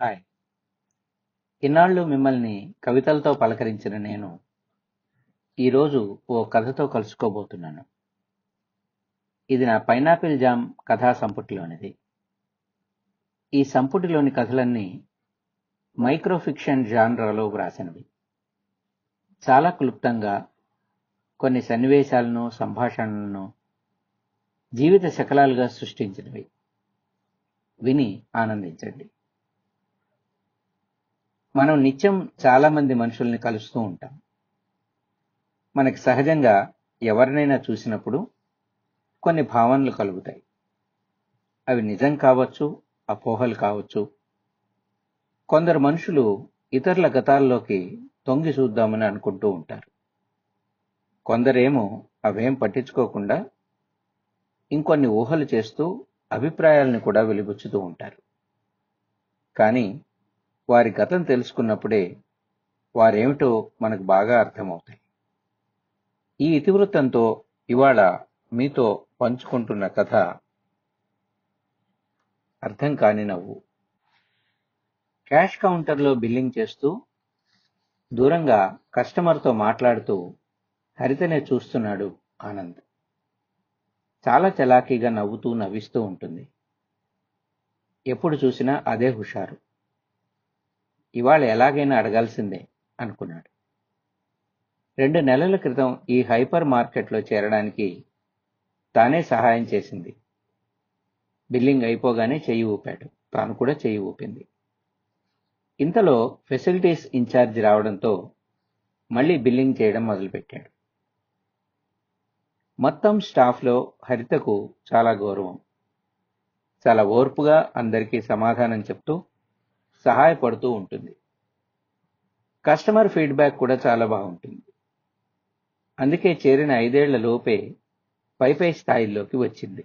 Hi. ఇన్నాళ్ళు మిమ్మల్ని కవితలతో పలకరించిన నేను ఈరోజు ఓ కథతో కలుసుకోబోతున్నాను. ఇది నా పైనాపిల్ జామ్ కథా సంపుటిలోనిది. ఈ సంపుటిలోని కథలన్నీ మైక్రోఫిక్షన్ జాన్రాలో వ్రాసినవి. చాలా క్లుప్తంగా కొన్ని సన్నివేశాలను సంభాషణలను జీవిత శకలాలుగా సృష్టించినవి. విని ఆనందించండి. మనం నిత్యం చాలా మంది మనుషుల్ని కలుస్తూ ఉంటాం. మనకి సహజంగా ఎవరినైనా చూసినప్పుడు కొన్ని భావనలు కలుగుతాయి. అవి నిజం కావచ్చు అపోహలు కావచ్చు. కొందరు మనుషులు ఇతరుల గతాల్లోకి తొంగి చూద్దామని అనుకుంటూ ఉంటారు. కొందరేమో అవేం పట్టించుకోకుండా ఇంకొన్ని ఊహలు చేస్తూ అభిప్రాయాలను కూడా వెలిబుచ్చుతూ ఉంటారు. కానీ వారి గతం తెలుసుకున్నప్పుడే వారేమిటో మనకు బాగా అర్థమవుతాయి. ఈ ఇతివృత్తంతో ఇవాళ మీతో పంచుకుంటున్న కథ అర్థం కాని నవ్వు. క్యాష్ కౌంటర్లో బిల్లింగ్ చేస్తూ దూరంగా కస్టమర్తో మాట్లాడుతూ హరితనే చూస్తున్నాడు ఆనంద్. చాలా చలాకీగా నవ్వుతూ నవ్విస్తూ ఉంటుంది. ఎప్పుడు చూసినా అదే హుషారు. ఇవాళ ఎలాగైనా అడగాల్సిందే అనుకున్నాడు. రెండు నెలల క్రితం ఈ హైపర్ మార్కెట్లో చేరడానికి తానే సహాయం చేసింది. బిల్లింగ్ అయిపోగానే చెయ్యి ఊపాడు. తాను కూడా చెయ్యి ఊపింది. ఇంతలో ఫెసిలిటీస్ ఇన్ఛార్జ్ రావడంతో మళ్ళీ బిల్లింగ్ చేయడం మొదలుపెట్టాడు. మొత్తం స్టాఫ్లో హరితకు చాలా గౌరవం. చాలా ఓర్పుగా అందరికీ సమాధానం చెప్తూ సహాయపడుతూ ఉంటుంది. కస్టమర్ ఫీడ్బ్యాక్ కూడా చాలా బాగుంటుంది. అందుకే చేరిన ఐదేళ్ళ లోపే పై పై స్థాయిల్లోకి వచ్చింది.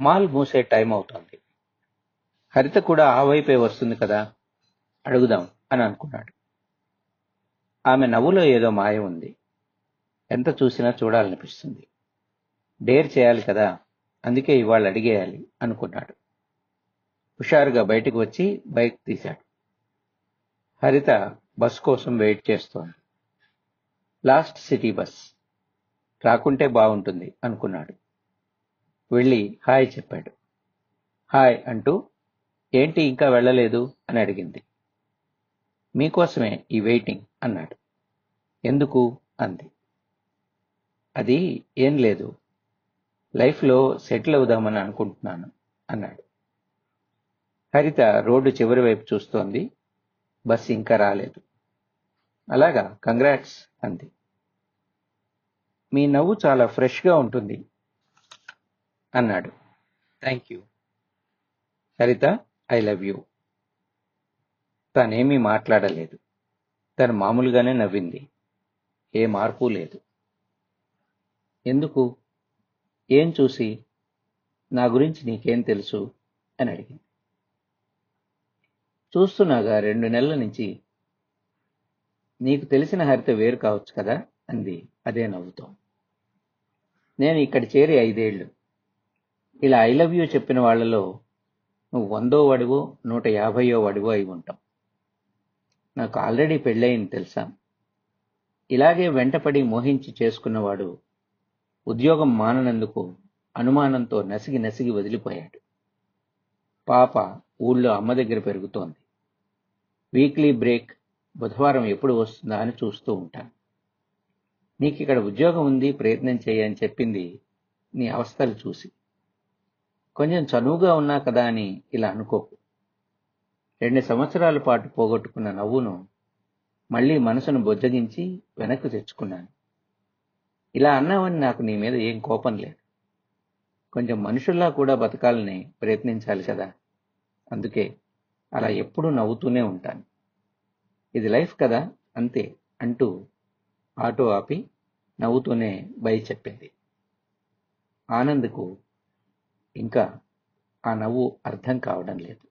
మాల్ మూసే టైం అవుతోంది. హరిత కూడా ఆ వైపే వస్తుంది కదా? అడుగుదాం అని అనుకున్నాడు. ఆమె నవ్వులో ఏదో మాయ ఉంది. ఎంత చూసినా చూడాలనిపిస్తుంది. డేర్ చేయాలి కదా? అందుకే ఇవాళ అడిగేయాలి అనుకున్నాడు. హుషారుగా బయటకు వచ్చి బైక్ తీశాడు. హరిత బస్ కోసం వెయిట్ చేస్తోంది. Last city bus. రాకుంటే బాగుంటుంది అనుకున్నాడు. వెళ్ళి హాయ్ చెప్పాడు. హాయ్ అంటూ ఏంటి ఇంకా వెళ్ళలేదు? అని అడిగింది. మీకోసమే ఈ వెయిటింగ్ అన్నాడు. ఎందుకు? అంది. అది ఏం లేదు. లైఫ్లో సెటిల్ అవుదామని అనుకుంటున్నాను అన్నాడు. హరిత రోడ్డు చివరి వైపు చూస్తోంది. బస్ ఇంకా రాలేదు. అలాగా కంగ్రాట్స్ అంది. మీ నవ్వు చాలా ఫ్రెష్గా ఉంటుంది అన్నాడు. Thank you Haritha I love you తనేమీ మాట్లాడలేదు. తను మామూలుగానే నవ్వింది. ఏ మార్పు లేదు. ఎందుకు? ఏం చూసి? నా గురించి నీకేం తెలుసు? అని అడిగింది. చూస్తున్నాగా రెండు నెలల నుంచి. నీకు తెలిసిన హరిత వేరు కావచ్చు కదా? అంది. అదే నవ్వుతో. నేను ఇక్కడ చేరి ఐదేళ్ళు. ఇలా ఐ లవ్ యూ చెప్పిన వాళ్ళలో నువ్వు వందో వడివో నూట యాభయో వడివో అయి ఉంటాం నాకు ఆల్రెడీ పెళ్ళయింది తెలుసా? ఇలాగే వెంటపడి మోహించి చేసుకున్నవాడు ఉద్యోగం మాననందుకు అనుమానంతో నసిగి నసిగి వదిలిపోయాడు. పాప ఊళ్ళో అమ్మ దగ్గర పెరుగుతోంది. వీక్లీ బ్రేక్ బుధవారం ఎప్పుడు వస్తుందా అని చూస్తూ ఉంటాను. నీకు ఇక్కడ ఉద్యోగం ఉంది ప్రయత్నం చేయని చెప్పింది నీ అవస్థలు చూసి. కొంచెం చనువుగా ఉన్నా కదా అని ఇలా అనుకోకు. రెండు సంవత్సరాల పాటు పోగొట్టుకున్న నవ్వును మళ్ళీ మనసును బొజ్జగించి వెనక్కు తెచ్చుకున్నాను. ఇలా అన్నావని నాకు నీ మీద ఏం కోపం లేదు. కొంచెం మనుషుల్లా కూడా బతకాలని ప్రయత్నించాలి కదా. అందుకే అలా ఎప్పుడూ నవ్వుతూనే ఉంటాను. ఇది లైఫ్ కదా అంతే అంటూ ఆటో ఆపి నవ్వుతూనే బై చెప్పింది. ఆనంద్కు ఇంకా ఆ నవ్వు అర్థం కావడం లేదు.